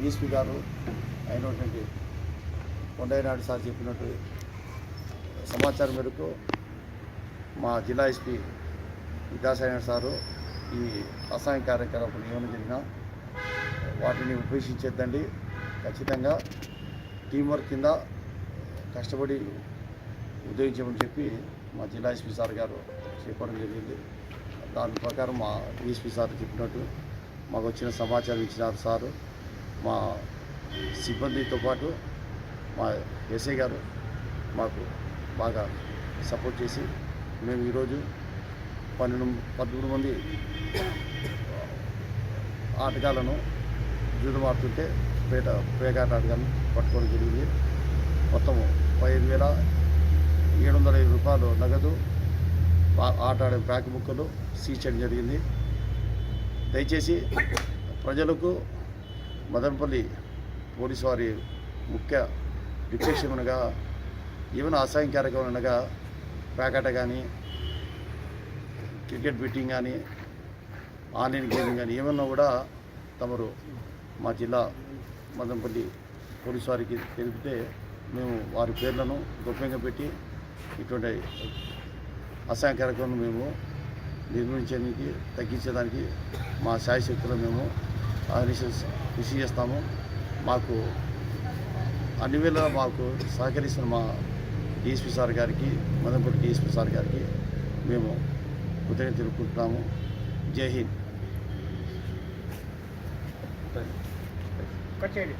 DSP గారు అయినటువంటి కొండయ్యనాయుడు sir చెప్పినట్టు సమాచారం మేరకు మా జిల్లా ఎస్పీ వికాసాయన సారు ఈ అసహాయ కార్యకలాపాలు ఏమైనా జరిగినా వాటిని ఉపేక్షించేద్దండి. ఖచ్చితంగా టీం వర్క్ కింద కష్టపడి ఉద్యోగించమని చెప్పి మా జిల్లా ఎస్పీ సార్ గారు చెప్పడం జరిగింది. దాని ప్రకారం మా డిఎస్పీ సార్ చెప్పినట్టు మాకు వచ్చిన సమాచారం ఇచ్చినారు సారు. మా సిబ్బందితో పాటు మా ఎస్ఐ గారు మాకు బాగా సపోర్ట్ చేసి మేము ఈరోజు పన్నెండు పదమూడు మంది ఆటగాళ్ళను జూదం ఆడుతుంటే పేట పేకాట ఆటగాన్ని పట్టుకోవడం జరిగింది. మొత్తం పదిహేను వేల ఏడు వందల ఐదు రూపాయలు నగదు ఆట ఆడే బ్యాక్ బుక్కలు సీచ్ చేయడం జరిగింది. దయచేసి ప్రజలకు మదనపల్లి పోలీసు వారి ముఖ్య రిక్వెస్ట్ అనగా ఏమైనా అసహాయం కార్యక్రమం అనగా ప్యాకెట కానీ క్రికెట్ బెట్టింగ్ కానీ ఆన్లైన్ గేమింగ్ కానీ ఏమన్నా కూడా తమరు మా జిల్లా మదనపల్లి పోలీసు వారికి తెలిపితే మేము వారి పేర్లను గోప్యంగా పెట్టి ఇటువంటి అసహాయ కార్యక్రమం మేము నిర్మించడానికి తగ్గించడానికి మా శాయశక్తులు మేము రిసీవ్ రిసీవ్ చేస్తాము. మాకు అన్ని వేళ మాకు సహకరిస్తున్న మా డిఎస్పీ సార్ గారికి మదనపల్లి డిఎస్పీ సార్ గారికి మేము కృతజ్ఞత తెలుపుకుంటున్నాము. జై హింద్. కట్ చేయండి.